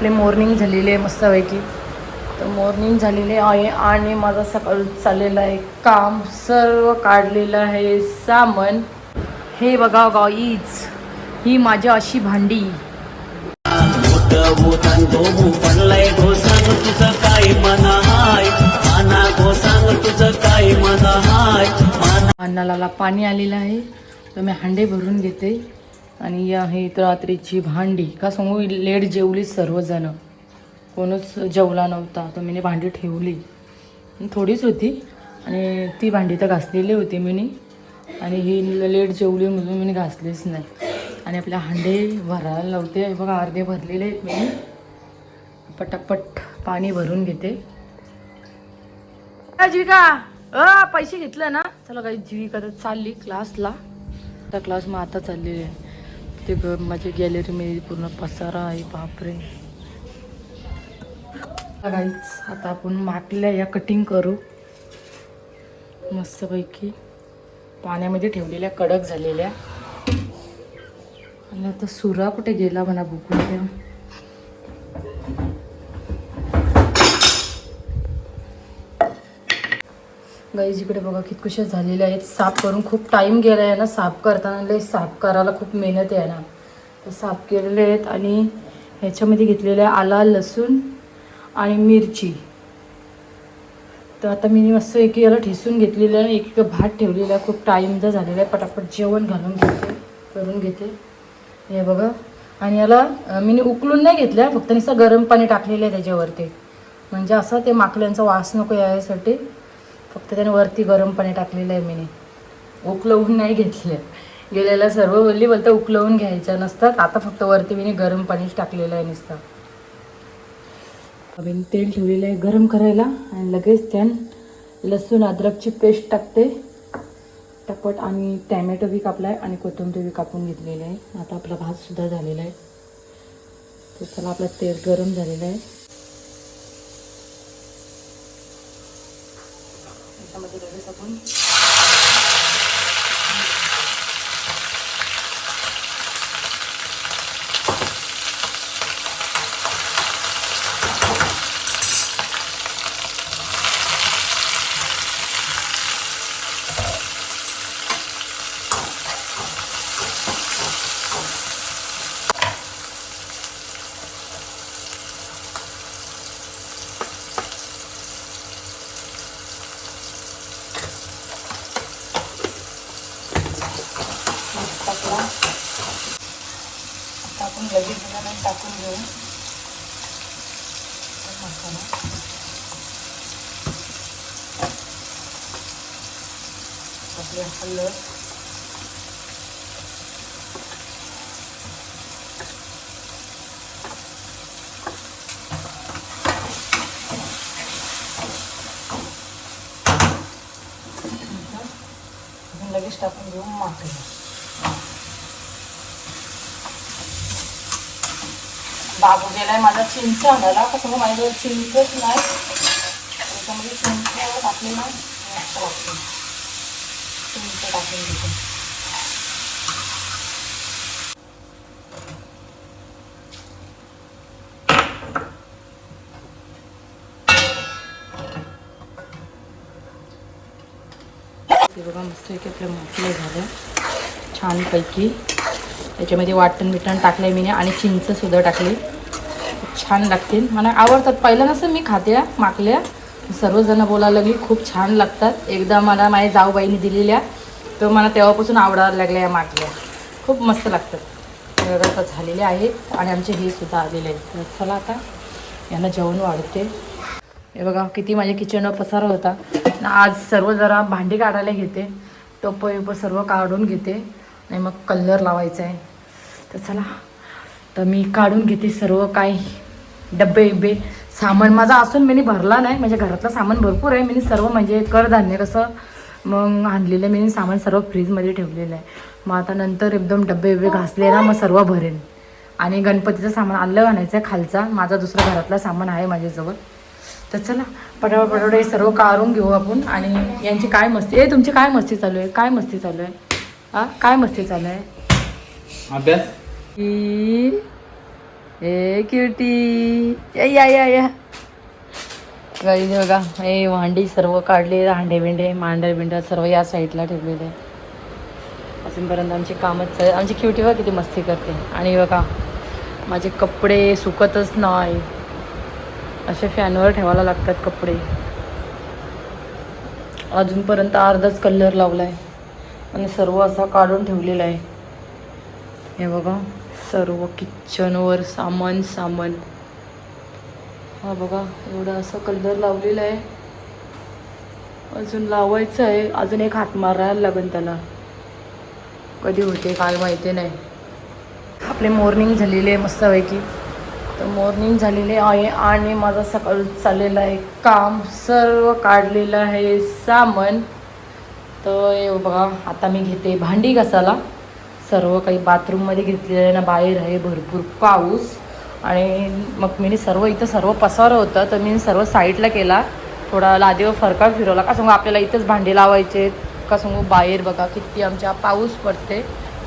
आपले मॉर्निंग झालेले आहे मस्तपैकी. तर मॉर्निंग झालेली आहे आणि माझा सकाळ चाललेलं आहे काम सर्व काढलेलं आहे सामान. हे बघा गाईज ही माझी अशी भांडी. तुझं काय हाय तुझं काय हाय अन्नाला पाणी आलेलं आहे. तर मी हांडे भरून घेते. आणि ही आहे रात्रीची भांडी. का सांगू लेट जेवली सर्वजण. कोणच जेवला नव्हता. तर मी भांडी ठेवली. थोडीच होती. आणि ती भांडी तर घासलेली होती मी आणि ही लेट जेवली म्हणून मी घासलीच नाही. आणि आपले हांडे भरायला लावते. बघा अर्धे भरलेले आहेत मी पटापट पाणी भरून घेते. काय जीविका! अ पैसे घेतलं ना? चला काही जीविका तर चालली क्लासला आता क्लास मग आता चाललेली आहे. ते ग माझ्या गॅलरीमध्ये पूर्ण पसारा आहे बापरे. काहीच आता आपण माकल्या या कटिंग करू. मस्तपैकी पाण्यामध्ये ठेवलेल्या कडक झालेल्या. आणि आता सुरा कुठे गेला म्हणा बुकून गाईज इकडे बघा कितकुशा झालेल्या आहेत. साफ करून खूप टाईम गेला आहे ना. साफ करताना लय साफ करायला खूप मेहनत आहे ना. तर साफ केलेले आहेत आणि ह्याच्यामध्ये घेतलेले आहे आला लसूण आणि मिरची. तर आता मी मस्त एक याला ठेसून घेतलेलं आहे. एक एक भात ठेवलेला आहे. खूप टाईम जर झालेला आहे. पटापट जेवण घालून घेते करून घेते. हे बघा. आणि याला मी उकलून नाही घेतलं फक्त नुसतं गरम पाणी टाकलेलं आहे त्याच्यावरती. म्हणजे असं ते माकल्यांचा वास नको यासाठी. फक्त त्याने वरती गरम पाणी टाकलेलं आहे मी उकलवून नाही घेतलं. गेलेला सर्व बोलली बोलतं उकलवून घ्यायच्या नसतात. आता फक्त वरती मी गरम पाणीच टाकलेलं आहे नुसतं. मी तेल ठेवलेलं आहे गरम करायला आणि लगेच त्यान लसूण अद्रकची पेस्ट टाकते. टपट आणि टॅमॅटो बी कापला आहे आणि कोथिंबीर बी कापून घेतलेली आहे. आता आपला भातसुद्धा झालेला आहे. तर चला आपलं तेल गरम झालेलं आहे. त्याच्यामध्ये लगेच आपण भात टाकला आता आपण लगेच झाल्यानंतर टाकून घेऊ. मसाला आपले हळद लगेच टाकून घेऊ माकडी बाबू गेलाय माझा चिंच आणायला. कसं माझ्याजवळ चिंच टाकली मस्त चिंच ते मस्त एक छानपैकी. त्याच्यामध्ये वाटण बिटण टाकलं आहे मी आणि चिंचसुद्धा टाकली. छान लागतील. मला आवडतात. पहिलं नसं मी खाते माकल्या. सर्वजणं बोलायला लागली खूप छान लागतात. एकदा मला माझ्या जाऊबाईने दिलेल्या तर मला तेव्हापासून आवडायला लागल्या या माकल्या. खूप मस्त लागतात. तर आता झालेले आहेत आणि आमचे हे सुद्धा आलेले आहेत. तर चला आता यांना जेवण वाढते. हे बघा किती माझ्या किचनवर पसारा होता. आज सर्व जरा भांडी काढायला घेते. टोपं विपं सर्व काढून घेते. आणि मग कलर लावायचा आहे. तर चला. तर मी काढून घेते सर्व काय डब्बे बिब्बे. सामान माझा असून मी भरला नाही. म्हणजे घरातलं सामान भरपूर आहे. मी सर्व म्हणजे कडधान्य कसं मग आणलेलं मी सामान सर्व फ्रीजमध्ये ठेवलेलं आहे. मग आता नंतर एकदम डब्बे बिब्बे घासले ना मग सर्व भरेन. आणि गणपतीचं सामान आणलं आणायचं आहे खालचा. माझा दुसरा घरातला सामान आहे माझ्याजवळ. तर चला पटापट पटापट हे सर्व काढून घेऊ आपण. आणि यांची काय मस्ती? ए तुमची काय मस्ती चालू आहे? काय मस्ती चालू आहे? हा? काय मस्ती चालू आहे? अभ्यास? ए क्युटी या या या या. गाईज बघा हे भांडी सर्व काढले हांडे बिंडे मांडर बिंडे सर्व या साईडला ठेवलेले. अजूनपर्यंत आमची कामच चालेल आमची क्युटी बघा किती मस्ती करते. आणि बघा माझे कपडे सुकतच नाही. असे फॅनवर ठेवायला लागतात कपडे. अजूनपर्यंत अर्धाच कलर लावला आहे आणि सर्व असा काढून ठेवलेला आहे. हे बघा. सर्व किचनवर सामान सामान. हा बघा एवढं असं कलर लावलेला आहे. अजून लावायचं आहे. अजून एक हात मारायला लागेल त्याला. कधी होते काय माहिती नाही. आपले मॉर्निंग झालेली आहे मस्तपैकी. तर मॉर्निंग झालेली आहे आणि माझा सकाळ चाललेलं आहे काम. सर्व काढलेलं आहे सामान. तर बघा आता मी घेते भांडी घासायला. सर्व काही बाथरूममध्ये घेतलेलं आहे ना बाहेर आहे भरपूर पाऊस. आणि मग मी सर्व इथं सर्व पसारं होतं तर मी सर्व साईडला केला. थोडा लादीवर फरका फिरवला. का सांगू आपल्याला इथंच भांडे लावायचे. का सांगू बाहेर बघा किती आमच्या पाऊस पडते.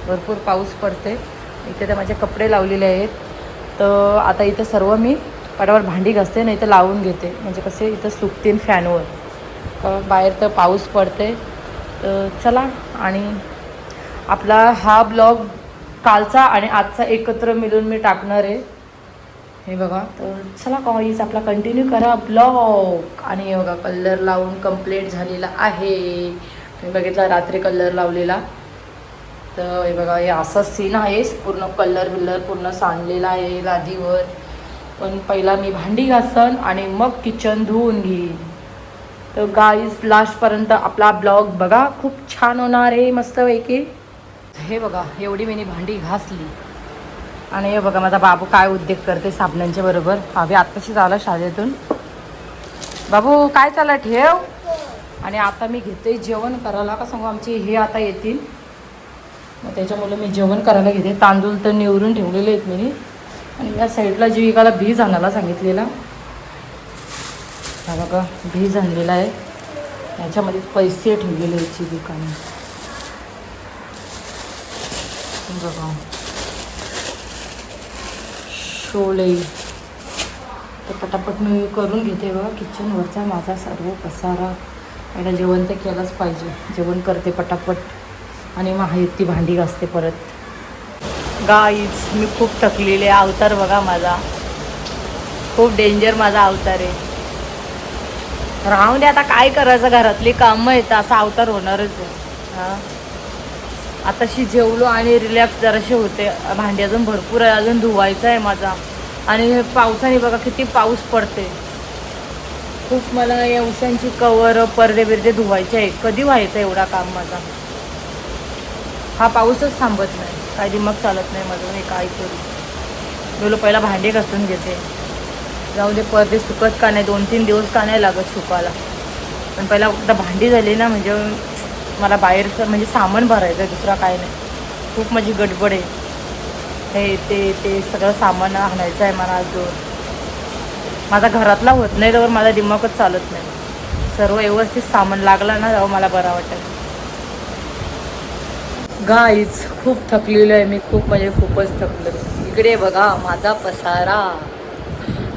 भरपूर पाऊस पडते. इथे तर माझे कपडे लावलेले आहेत. तर आता इथं सर्व मी पाटावर भांडी घासते नाही इथं लावून घेते. म्हणजे कसे इथं सुकतील फॅनवर बाहेर तर पाऊस पडते. तर चला आणि आपला हा ब्लॉग कालचा आणि आजचा एकत्र मिळून मी टाकणार आहे. हे बघा. तर चला कॉईज आपला कंटिन्यू करा ब्लॉग. आणि हे बघा कलर लावून कंप्लीट झालेला आहे. तुम्ही बघितला रात्री कलर लावलेला. तर हे बघा हे असा सीन आहे. पूर्ण कलर बिल्लर पूर्ण सांडलेला आहे लादीवर पण पहिला मी भांडी घासन आणि मग किचन धुवून घेईन. तर गाईज लास्टपर्यंत आपला ब्लॉग बघा. खूप छान होणार आहे मस्तपैकी. हे बघा एवढी मी भांडी घासली. आणि हे बघा माझा बाबू काय उद्योग करते साबणांच्या बरोबर. हवे आत्ताशी आला शाळेतून. बाबू काय चाललं ठेव? आणि आता मी घेते जेवण करायला. का सांगू आमचे हे आता येतील. मग त्याच्यामुळे मी जेवण करायला घेते. तांदूळ तर निवरून ठेवलेले आहेत मी. आणि या साईडला जीविकाला बीज आणायला सांगितलेला. हा बघा बीज आणलेला आहे. याच्यामध्ये पैसे ठेवलेले आहेत जीविकाने. बघा शोले तर पटापट मी करून घेते बघा. किचनवरचा माझा सर्व पसारा. आणि जेवण तर केलंच पाहिजे. जेवण करते पटापट. आणि मग ती भांडी घासते परत. गाईज मी खूप थकलेले अवतार बघा माझा. खूप डेंजर माझा अवतार आहे. राहून दे आता काय करायचं? घरातली कामं आहेत. असा अवतार होणारच आहे. हां? आताशी जेवलो आणि रिलॅक्स जराशी होते. भांडी अजून भरपूर आहे अजून धुवायचं आहे माझा. आणि पावसाने बघा किती पाऊस पडते खूप मला या उशांची कवर पर्दे बिरदे धुवायचे आहे. कधी व्हायचं एवढा काम माझा? हा पाऊसच थांबत नाही. काय दिमाग चालत नाही माझं मी काय करू. बोलो पहिला भांडे घासून घेते. जाऊ दे परदे सुकत का नाही? दोन तीन दिवस का नाही लागत सुकायला. पण पहिला एकदा भांडी झाली ना म्हणजे मला बाहेरचं म्हणजे सामान भरायचं आहे दुसरा काय नाही. खूप माझी गडबड आहे. हे ते ते सगळं सामान आणायचं आहे मला अजून. माझा घरातला होत नाही तर माझा दिमागच चालत नाही. सर्व व्यवस्थित सामान लागला ना तेव्हा मला बरा वाटेल. गाईच खूप थकलेलो आहे मी. खूप म्हणजे खूपच थकलो इकडे बघा माझा पसारा.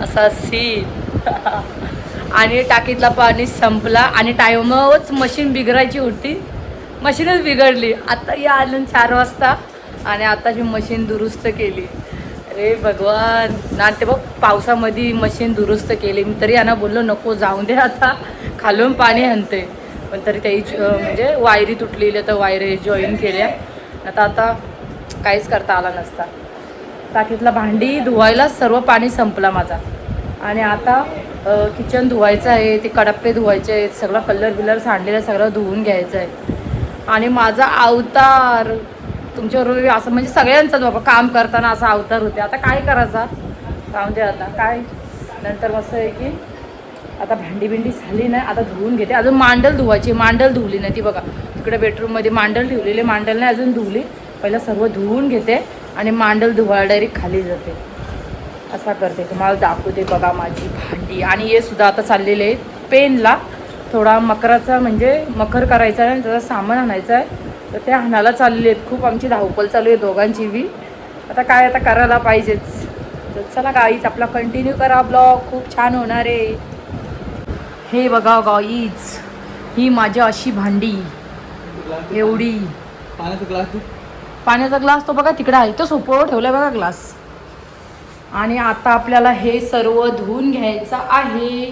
असा सीन आणि टाकीतला पाणी संपला आणि टायमच मशीन बिघडायची होती. मशीनच बिघडली. आता या आलं चार वाजता आणि आता मशीन दुरुस्त केली. अरे भगवान. ना ते बघ पावसामध्ये मशीन दुरुस्त केली. मी तरी यांना बोललो नको जाऊन दे आता. खालून पाणी आणते. पण तरी त्याही म्हणजे वायरी तुटलेल्या तर वायरी जॉईन केल्या. आता आता काहीच करता आला नसता. टाकीतला भांडी धुवायला सर्व पाणी संपला माझा. आणि आता किचन धुवायचं आहे ते कडप्पे धुवायचे आहेत सगळं कलर बिलर सांडलेलं सगळं धुवून घ्यायचं आहे. आणि माझा अवतार तुमच्याबरोबर असं म्हणजे सगळ्यांचाच बाबा काम करताना असा अवतार होते. आता काय करायचा? काम दे आता. काय? नंतर मस्त आहे की आता भांडी बिंडी झाली नाही आता धुवून घेते. अजून मांडल धुवायची मांडल धुवली नाही ती बघा. तिकडे बेडरूममध्ये मांडल ठेवलेले मांडल नाही अजून धुवली. पहिला सर्व धुवून घेते आणि मांडल धुवायला डायरेक्ट खाली जाते. असा करते. तुम्हाला दाखवते बघा माझी भांडी. आणि हे सुद्धा आता चाललेले आहेत पेनला. थोडा मकराचा म्हणजे मकर करायचा आहे त्याचा सामान आणायचं आहे. तर ते आणायला चालले आहेत खूप. आमची धावपळ चालू आहे दोघांची बी. आता काय आता करायला पाहिजेच. तर चला गाईच आपला कंटिन्यू करा ब्लॉग खूप छान होणार आहे. हे बघा गाईच ही माझी अशी भांडी. एवढी. पाण्याचा ग्लास पाण्याचा ग्लास तो बघा तिकडे आहे. तो सोपवर ठेवलाय बघा ग्लास आणि आता आपल्याला हे सर्व धुवून घ्यायचं आहे.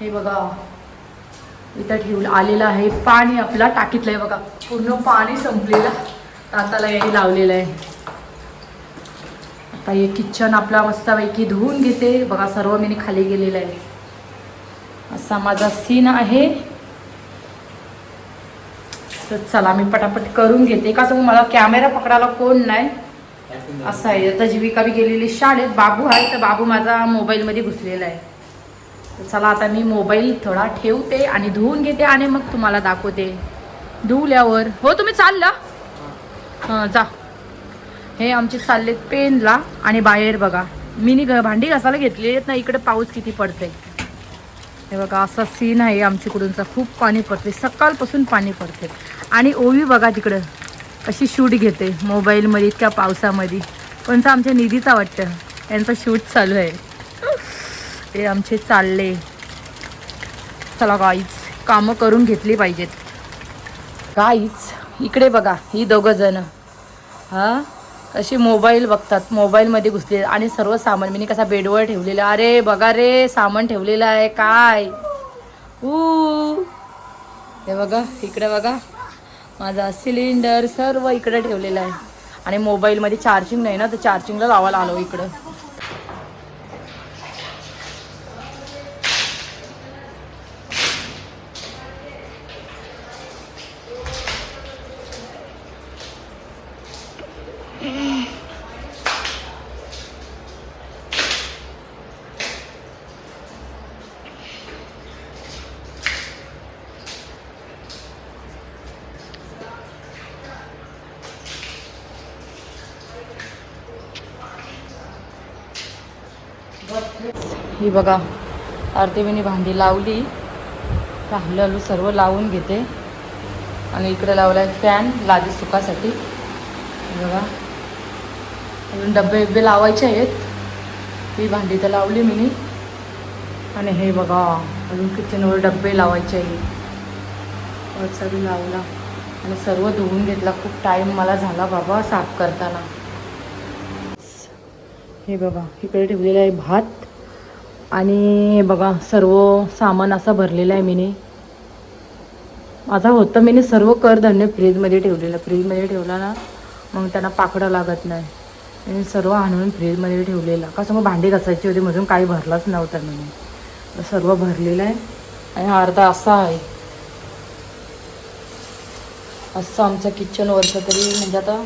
हे बघा. इथं ठेवलं आलेलं आहे. पाणी आपला टाकीतलं आहे बघा. पूर्ण पाणी संपलेलं. ताताला हे लावलेलं आहे. आता हे किचन आपला मस्तपैकी धुवून घेते. बघा सर्व मी खाली गेलेलं आहे. असा माझा सीन आहे. तर चला मी पटापट करून घेते. का सांगू मला कॅमेरा पकडायला कोण नाही. असं आहे. आता जीविका बी गेलेली शाळेत. बाबू आहे. तर बाबू माझा मोबाईलमध्ये घुसलेला आहे. तर चला आता मी मोबाईल थोडा ठेवते आणि धुवून घेते आणि मग तुम्हाला दाखवते. धुवल्यावर. हो तुम्ही चालला? हां जा. हे आमचे चाललेत पेनला आणि बाहेर बघा. मिनी घ भांडी घासायला घेतली आहेत ना इकडे पाऊस किती पडते हे बघा असा सीन आहे आमच्याकडूनचा. खूप पाणी पडते सकाळपासून पाणी पडते आणि ओवी बघा तिकडं. कशी शूट घेते. मोबाईलमध्ये इतक्या पावसामध्ये. कोणचा आमच्या निधीचा वाटतं. यांचा शूट चालू आहे. ते आमचे चालले. चला गाईच कामं करून घेतली पाहिजेत. गाईच इकडे बघा ही दोघं जण. हां? कशी मोबाईल बघतात मोबाईलमध्ये घुसले आणि सर्व सामान मी कसा बेडवर ठेवलेला. अरे बघा रे सामान ठेवलेलं आहे काय? ऊ. हे बघा इकडे बघा. माझा सिलेंडर सर्व इकडे ठेवलेलं आहे. आणि मोबाईलमध्ये चार्जिंग नाही ना तर चार्जिंगला लावायला आलो इकडं. ही बघा आरतीविनी भांडी लावली. तर हलू सर्व लावून घेते. आणि इकडे लावला आहे फॅन लादी सुकासाठी. हे बघा. अजून डब्बे बिब्बे लावायचे आहेत. ही भांडी तर लावली मी आणि हे बघा अजून किचनवर डब्बे लावायचे आहेत. वरचा बी लावला. आणि सर्व धुवून घेतला. खूप टाईम मला झाला बाबा साफ करताना. हे बघा इकडे ठेवलेलं आहे भात. आणि बघा सर्व सामान असं भरलेला आहे मीने. माझा होतं मीने सर्व करधान्य फ्रीजमध्ये ठेवलेलं. फ्रीजमध्ये ठेवला ना मग त्यांना पाकडं लागत नाही. मी सर्व आणून फ्रीजमध्ये ठेवलेलं. कसं मग भांडी घासायची होती म्हणून काही भरलाच नव्हतं मी सर्व भरलेलं आहे. आणि अर्धा असा आहे. असं आमचं किचनवरचं तरी म्हणजे आता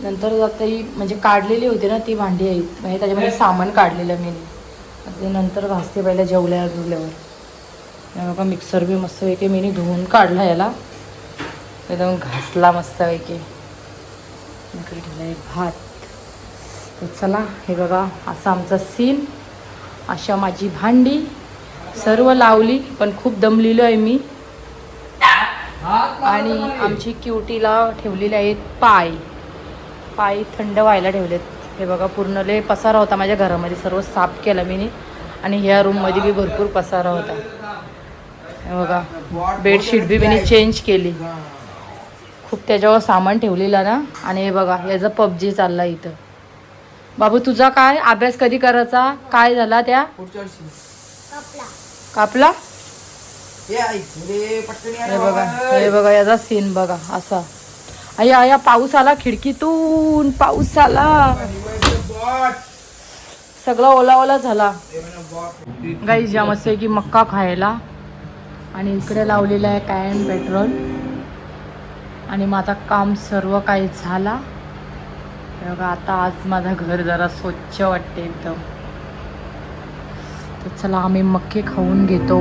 नंतर आता ही म्हणजे काढलेली होती ना ती भांडी आहेत म्हणजे त्याच्यामध्ये सामान काढलेलं मी ते नंतर घासते पहिल्या जेवल्या जुवल्यावर बघा मिक्सर बी मस्त पैकी मी धुवून काढला याला. एकदम घासला मस्त पैकी. इकडे ठेवला आहे भात. तर चला हे बघा असा आमचा सीन अशा माझी भांडी. सर्व लावली पण खूप दमलेलो आहे मी. आणि आमची क्युटीला ठेवलेले आहेत पाय. पाय थंड व्हायला ठेवलेत. हे बघा पूर्ण लय पसारा होता माझ्या घरामध्ये. सर्व साफ केला मी आणि ह्या रूममध्ये बी भरपूर पसारा होता. हे बघा बेडशीट बी मी चेंज केली. खूप त्याच्यावर सामान ठेवलेलं ना. आणि हे बघा याचा पबजी चालला इथं. बाबू तुझा काय अभ्यास कधी करायचा? काय झाला त्या? कापला. हे हे बघा. हे बघा याचा सीन बघा असा. अय्या अया पाऊस आला खिडकीतून पाऊस आला सगळा ओला ओला झाला. गाई जाम असते की मक्का खायला. आणि इकडे लावलेलं आहे कॅन पेट्रोल. आणि माझा काम सर्व काही झाला. बघा आता आज माझं घर जरा स्वच्छ वाटते एकदम. तर चला आम्ही मक्के खाऊन घेतो.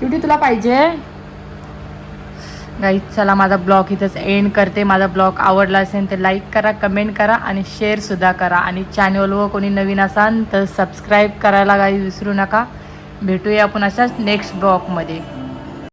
किती तुला पाहिजे? गाईज चला माझा ब्लॉग इथंच एंड करते. माझा ब्लॉग आवडला असेल तर लाईक करा कमेंट करा आणि शेअरसुद्धा करा. आणि चॅनलवर कोणी नवीन असाल तर सबस्क्राईब करायला काही विसरू नका. भेटूया आपण अशाच नेक्स्ट ब्लॉगमध्ये